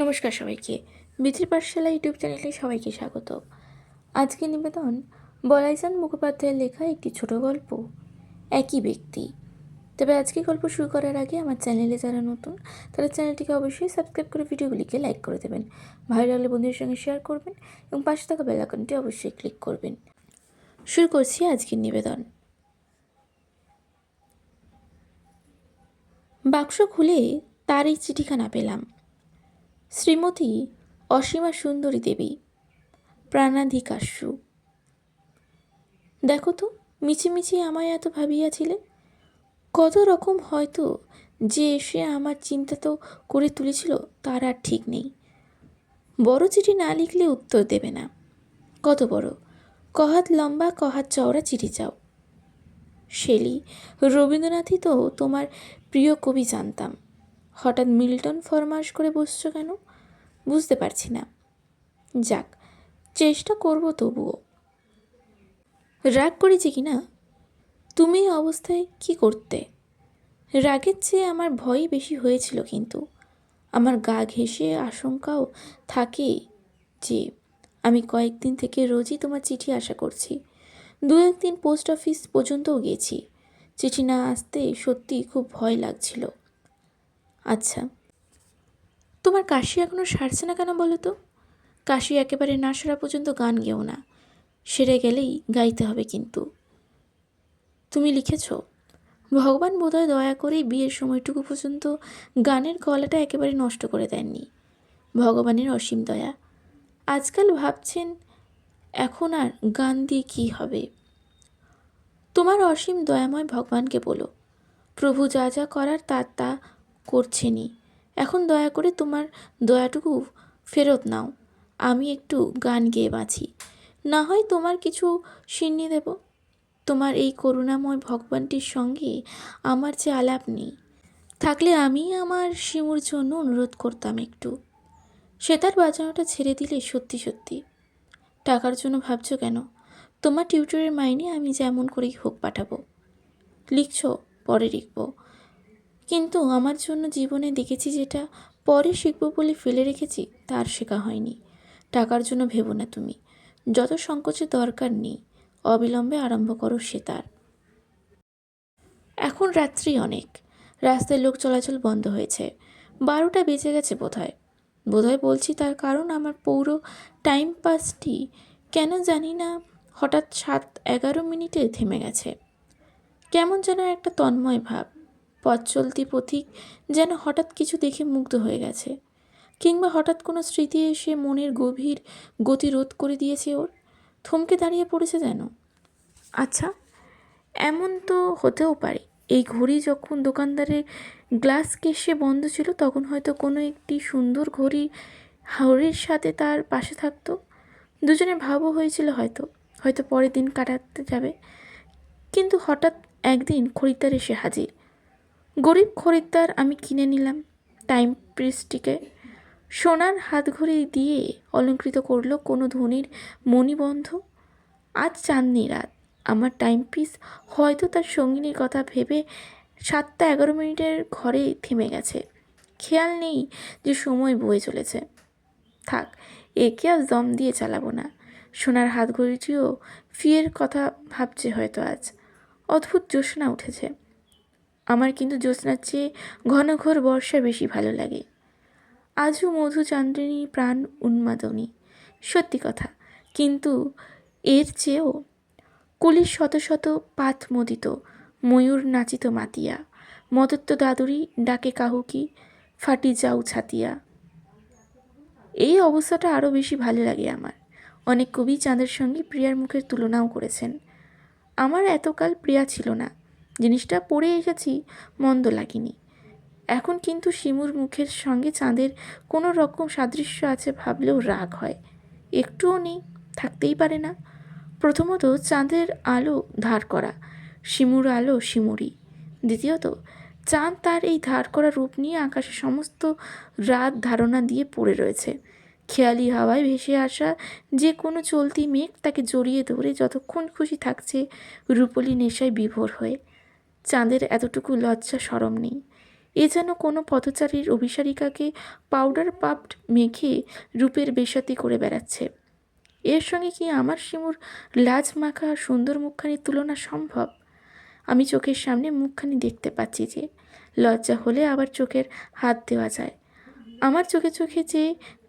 নমস্কার সবাইকে। বিচির পাঠশালা ইউটিউব চ্যানেলে সবাইকে স্বাগত। আজকে নিবেদন বলাইজান মুখোপাধ্যায়ের লেখা একটি ছোট গল্প, একই ব্যক্তি। তবে আজকে গল্প শুরু করার আগে আমার চ্যানেলে যারা নতুন, তারা চ্যানেলটিকে অবশ্যই সাবস্ক্রাইব করে ভিডিওগুলিকে লাইক করে দেবেন। ভালো লাগলে বন্ধুদের সঙ্গে শেয়ার করবেন এবং পাশে থাকা বেলাকনটি অবশ্যই ক্লিক করবেন। শুরু করছি আজকের নিবেদন। বাক্স খুলে তার এই চিঠিখানা পেলাম। শ্রীমতী অসীমা সুন্দরী দেবী প্রাণাধিকাস্যু দেখো তো মিছিমিছি আমায় এত ভাবিয়াছিলে। কত রকম হয়তো যে এসে আমার চিন্তা তো করে তুলেছিল, তার আর ঠিক নেই। বড় চিঠি না লিখলে উত্তর দেবে না। কত বড়, কহাত লম্বা, কহাত চওড়া চিঠি চাও। শেলি, রবীন্দ্রনাথই তো তোমার প্রিয় কবি জানতাম। হঠাৎ মিল্টন ফরমাস করে বসছো কেন? বুঝতে পারছি না। যাক, চেষ্টা করব তবুও। রাগ করেছি কি না? তুমি অবস্থায় কি করতে? রাগের চেয়ে আমার ভয়ই বেশি হয়েছিল কিন্তু। আমার গা ঘেঁষে আশঙ্কাও থাকে যে আমি কয়েকদিন থেকে রোজই তোমার চিঠি আশা করছি। দু একদিন পোস্ট অফিস পর্যন্তও গেছি। চিঠি না আসতে সত্যি খুব ভয় লাগছিল। আচ্ছা। তোমার কাশি এখনও সারছে না কেন বলো তো? কাশি একেবারে না সারা পর্যন্ত গান গেও না। সেরে গেলেই গাইতে হবে কিন্তু। তুমি লিখেছ, ভগবান বোধহয় দয়া করেই বিয়ের সময়টুকু পর্যন্ত গানের গলাটা একেবারে নষ্ট করে দেননি। ভগবানের অসীম দয়া। আজকাল ভাবছেন, এখন আর গান দিয়ে কী হবে? তোমার অসীম দয়াময় ভগবানকে বলো, প্রভু যা যা করার তার তা করছেনই এখন দয়া করে তোমার দয়াটুকু ফেরত নাও। আমি একটু গান গেয়ে বাঁচি। না হয় তোমার কিছু সিন্নি দেব। তোমার এই করুণাময় ভগবানটির সঙ্গে আমার যে আলাপ নেই। থাকলে আমি আমার শিমুর জন্য অনুরোধ করতাম একটু। সে তার বাজানোটা ছেড়ে দিলে সত্যি সত্যি। টাকার জন্য ভাবছ কেন? তোমার টিউটরের মাইনে আমি যেমন করেই হোক পাঠাবো। লিখছো, পরে লিখব। কিন্তু আমার জন্য জীবনে দেখেছি যেটা পরে শিখব বলে ফেলে রেখেছি, তার শেখা হয়নি। টাকার জন্য ভেবো না তুমি। যত সংকোচের দরকার নেই, অবিলম্বে আরম্ভ করো সে তার। এখন রাত্রি অনেক। রাস্তায় লোক চলাচল বন্ধ হয়েছে। বারোটা বেজে গেছে বোধহয়। বোধহয় বলছি তার কারণ আমার পৌর টাইম পাসটি কেন জানি না, হঠাৎ সাত এগারো মিনিটে থেমে গেছে। কেমন যেন একটা তন্ময় ভাব। পথ চলতি পথিক যেন হঠাৎ কিছু দেখে মুগ্ধ হয়ে গেছে। কিংবা হঠাৎ কোনো স্মৃতি এসে মনের গভীর গতি রোধ করে দিয়েছে ওর? থমকে দাঁড়িয়ে পড়েছে যেন? আচ্ছা এমন তো হতেও পারে। এই ঘড়ি যখন দোকানদারের গ্লাস কেসে বন্ধ ছিল, তখন হয়তো কোনো একটি সুন্দর ঘড়ি হাওড়ির সাথে তার পাশে থাকতো। দুজনে ভাবও হয়েছিল হয়তো হয়তো পরের দিন কাটাতে যাবে। কিন্তু হঠাৎ একদিন খরিদ্দার এসে হাজির। গরিব খরিদ্দার আমি কিনে নিলাম। টাইম পিসটিকে সোনার হাতঘড়ি দিয়ে অলঙ্কৃত করল কোনো ধনির মণিবন্ধ। আজ চাঁদনি রাত। আমার টাইম পিস হয়তো তার সঙ্গিনীর কথা ভেবে সাতটা এগারো মিনিটের ঘরে থেমে গেছে। খেয়াল নেই যে সময় বয়ে চলেছে। থাক, একে আজ দম দিয়ে চালাবো না। সোনার হাতঘড়িটিও ফিয়ের কথা ভাবছে হয়তো আজ। অদ্ভুত জ্যোৎস্না উঠেছে। আমার কিন্তু জ্যোৎস্নার চেয়ে ঘন ঘোর বর্ষা বেশি ভালো লাগে। আজও মধুচান্দ্রিনী প্রাণ উন্মাদনী। সত্যি কথা, কিন্তু এর চেয়েও কুলির শত শত পাত মদিত, ময়ূর নাচিত মাতিয়া, মদত্ত দাদুরি ডাকে কাহুকি ফাটি যাও ছাতিয়া। এই অবস্থাটা আরও বেশি ভালো লাগে আমার। অনেক কবি চাঁদের সঙ্গে প্রিয়ার মুখের তুলনাও করেছেন। আমার এতকাল প্রিয়া ছিল না। জিনিসটা পড়ে এসেছি, মন্দ লাগেনি। এখন কিন্তু শিমুর মুখের সঙ্গে চাঁদের কোনো রকম সাদৃশ্য আছে ভাবলেও রাগ হয়। একটুও নেই, থাকতেই পারে না। প্রথমত চাঁদের আলো ধার করা, শিমুর আলো শিমুরি দ্বিতীয়ত, চাঁদ তার এই ধার করা রূপ নিয়ে আকাশে সমস্ত রাত ধারণা দিয়ে পড়ে রয়েছে। খেয়ালি হাওয়ায় ভেসে আসা যে কোনো চলতি মেঘ তাকে জড়িয়ে ধরে যতক্ষণ খুশি থাকছে রূপলি নেশায় বিভোর হয়ে। চাঁদের এতটুকু লজ্জা সরম নেই। এ যেন কোনো পথচারীর অভিসারিকাকে পাউডার পাপড মেখে রূপের বেসাতি করে বেড়াচ্ছে। এর সঙ্গে কি আমার শিমুর লাজ মাখা সুন্দর মুখখানির তুলনা সম্ভব? আমি চোখের সামনে মুখখানি দেখতে পাচ্ছি যে, লজ্জা হলে আবার চোখের হাত দেওয়া যায়। আমার চোখে চোখে যে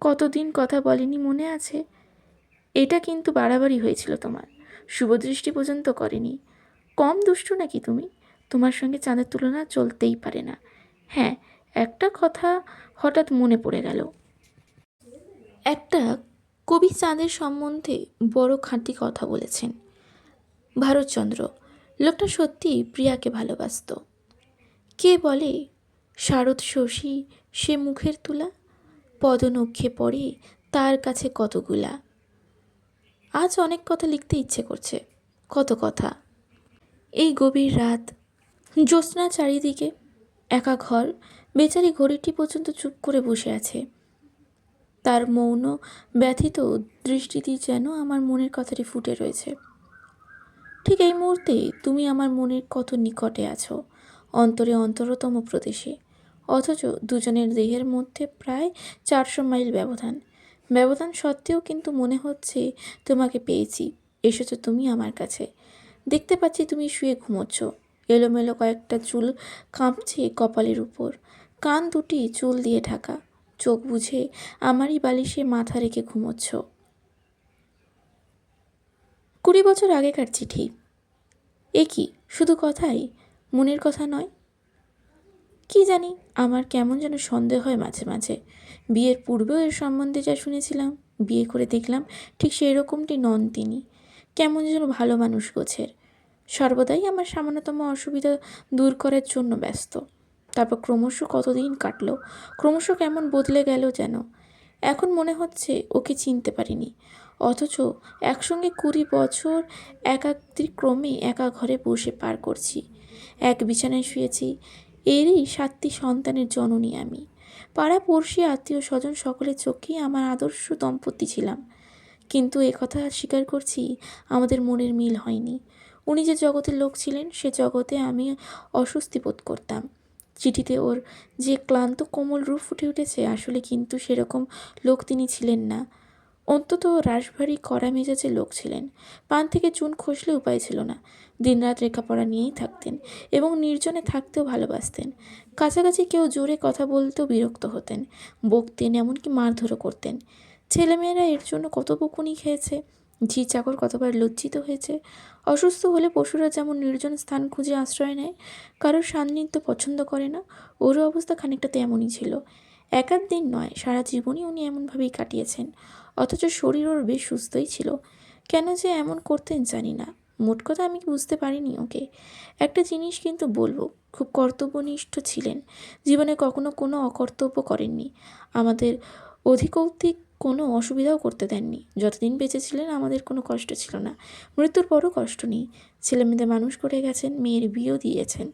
কতদিন কথা বলেনি মনে আছে? এটা কিন্তু বাড়াবাড়ি হয়েছিল তোমার। শুভদৃষ্টি পর্যন্ত করেনি। কম দুষ্টু নাকি তুমি? তোমার সঙ্গে চাঁদের তুলনা চলতেই পারে না। হ্যাঁ একটা কথা হঠাৎ মনে পড়ে গেল। একটা কবি চাঁদের সম্বন্ধে বড় খাঁটি কথা বলেছেন। ভারতচন্দ্র, লোকটা সত্যি প্রিয়াকে ভালোবাসত। কে বলে, শারদ শশী সে মুখের তুলা, পদনক্ষে পড়ে তার কাছে কতগুলা। আজ অনেক কথা লিখতে ইচ্ছে করছে, কত কথা। এই গভীর রাত জ্যোৎস্না চারিদিকে, একা ঘর, বেচারি ঘড়িটি পর্যন্ত চুপ করে বসে আছে। তার মৌন, ব্যথিত দৃষ্টিটি যেন আমার মনের কথাটি ফুটে রয়েছে। ঠিক এই মুহূর্তে তুমি আমার মনের কত নিকটে আছো, অন্তরে অন্তরতম প্রদেশে। অথচ দুজনের দেহের মধ্যে প্রায় চারশো মাইল ব্যবধান। ব্যবধান সত্ত্বেও কিন্তু মনে হচ্ছে তোমাকে পেয়েছি, এসেছ তুমি আমার কাছে। দেখতে পাচ্ছি তুমি শুয়ে ঘুমোচ্ছ। এলোমেলো কয়েকটা চুল কাঁপছে কপালের উপর। কান দুটি চুল দিয়ে ঢাকা। চোখ বুঝে আমারই বালিশে মাথা রেখে ঘুমোচ্ছ। কুড়ি বছর আগেকার চিঠি। এ কি, শুধু কথাই? মনের কথা নয়? কি জানি, আমার কেমন যেন সন্দেহ হয় মাঝে মাঝে। বিয়ের পূর্বেও এর সম্বন্ধে যা শুনেছিলাম, বিয়ে করে দেখলাম ঠিক সেই রকমটি নন তিনি। কেমন যেন ভালো মানুষ গোছের। সর্বদাই আমার সামান্যতম অসুবিধা দূর করার জন্য ব্যস্ত। তারপর ক্রমশ কতদিন কাটলো, ক্রমশ কেমন বদলে গেল যেন। এখন মনে হচ্ছে ওকে চিনতে পারিনি, অথচ একসঙ্গে কুড়ি বছর একাক্রমে একা ঘরে বসে পার করছি। এক বিছানায় শুয়েছি, এরই সাতটি সন্তানের জননী আমি। পাড়া পড়শি আত্মীয় স্বজন সকলের চোখেই আমার আদর্শ দম্পতি ছিলাম। কিন্তু কথা স্বীকার করছি আমাদের মনের মিল হয়নি। উনি যে জগতের লোক ছিলেন, সে জগতে আমি অস্বস্তি বোধ করতাম। চিঠিতে ওর যে ক্লান্ত কোমল রূপ ফুটে উঠেছে, আসলে কিন্তু সেরকম লোক তিনি ছিলেন না। অন্তত রাশভারী কড়া মেজাজের লোক ছিলেন। পান থেকে চুন খসলে উপায় ছিল না। দিনরাত লেখাপড়া নিয়েই থাকতেন এবং নির্জনে থাকতেও ভালোবাসতেন। কাছাকাছি কেউ জোরে কথা বলতেও বিরক্ত হতেন। বকতেন, এমনকি মারধরও করতেন। ছেলেমেয়েরা এর জন্য কত বকুনি খেয়েছে। ঝি চাকর কতবার লজ্জিত হয়েছে। অসুস্থ হলে পশুরা যেমন নির্জন স্থান খুঁজে আশ্রয় নেয় কারোর সান্নিধ্য পছন্দ করে না, ওরও অবস্থা খানিকটা তেমনই ছিল। একাধ দিন নয়, সারা জীবনই উনি এমনভাবেই কাটিয়েছেন, অথচ শরীর ওর বেশ সুস্থই ছিল। কেন যে এমন করতেন জানি না, মোট কথা আমি বুঝতে পারিনি ওকে। একটা জিনিস কিন্তু বলব, খুব কর্তব্যনিষ্ঠ ছিলেন, জীবনে কখনো কোনো অকর্তব্য করেননি। আমাদের অধিকৌতিক কোনো অসুবিধাও করতে দেননি। যতদিন বেঁচে ছিলেন, আমাদের কোনো কষ্ট ছিল না। মৃত্যুর পরও কষ্ট নেই। ছেলেমেয়েদের মানুষ করে গেছেন, মেয়ের বিয়েও দিয়েছেন।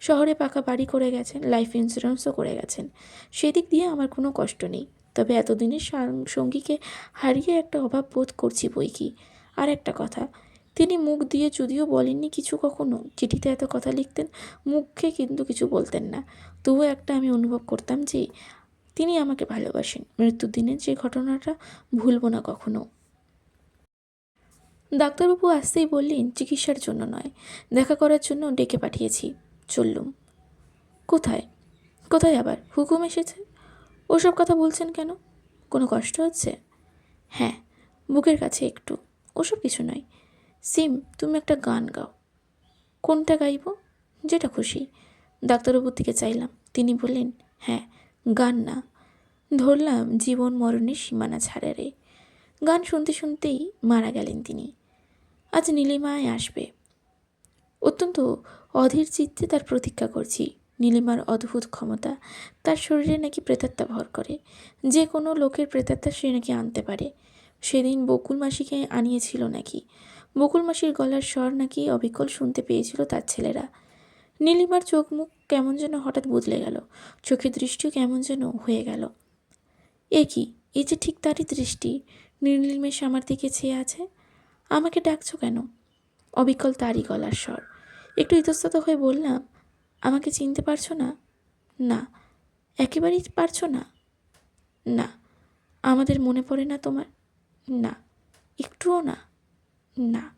শহরে পাকা বাড়ি করে গেছেন লাইফ ইন্স্যুরেন্সও করে গেছেন। সেদিক দিয়ে আমার কোনো কষ্ট নেই। তবে এতদিনের সঙ্গীকে হারিয়ে একটা অভাব বোধ করছি বই কি? আর একটা কথা, তিনি মুখ দিয়ে যদিও বলেননি কিছু কখনো, চিঠিতে এত কথা লিখতেন, মুখে কিন্তু কিছু বলতেন না। তবুও একটা আমি অনুভব করতাম যে তিনি আমাকে ভালোবাসেন। মৃত্যুর দিনে যে ঘটনাটা ভুলব না কখনো। ডাক্তারবাবু আসতেই বললেন, চিকিৎসার জন্য নয়। দেখা করার জন্য ডেকে পাঠিয়েছি। চললুম। কোথায়? কোথায় আবার? হুকুম এসেছে? ওসব কথা বলছেন কেন? কোনো কষ্ট হচ্ছে? হ্যাঁ বুকের কাছে একটু। ওসব কিছু নয়। সিম, তুমি একটা গান গাও। কোনটা গাইব? যেটা খুশি। ডাক্তারবাবুর দিকে চাইলাম। তিনি বললেন হ্যাঁ গান না। ধরলাম জীবন মরণের সীমানা ছাড়া রে। গান শুনতে শুনতেই মারা গেলেন তিনি। আজ নীলিমায় আসবে। অত্যন্ত অধীর চিত্তে তার প্রতীক্ষা করছি। নীলিমার অদ্ভুত ক্ষমতা তার শরীরে নাকি প্রেতাত্মা ভর করে। যে কোনো লোকের প্রেতাত্মা সে নাকি আনতে পারে। সেদিন বকুল মাসিকে আনিয়েছিল নাকি। বকুল মাসির গলার স্বর নাকি অবিকল শুনতে পেয়েছিল তার ছেলেরা। নীলিমার চোখ মুখ কেমন যেন হঠাৎ বদলে গেল। চোখের দৃষ্টিও কেমন যেন হয়ে গেল। এ কি? এই যে ঠিক তারই দৃষ্টি। নীলিমেশ আমার দিকে চেয়ে আছে। আমাকে ডাকছো কেন? অবিকল তারই গলার স্বর। একটু ইতস্তত হয়ে বললাম, আমাকে চিনতে পারছ না? না। একেবারেই পারছ না? না। আমাদের মনে পড়ে না তোমার? না। একটুও না। না।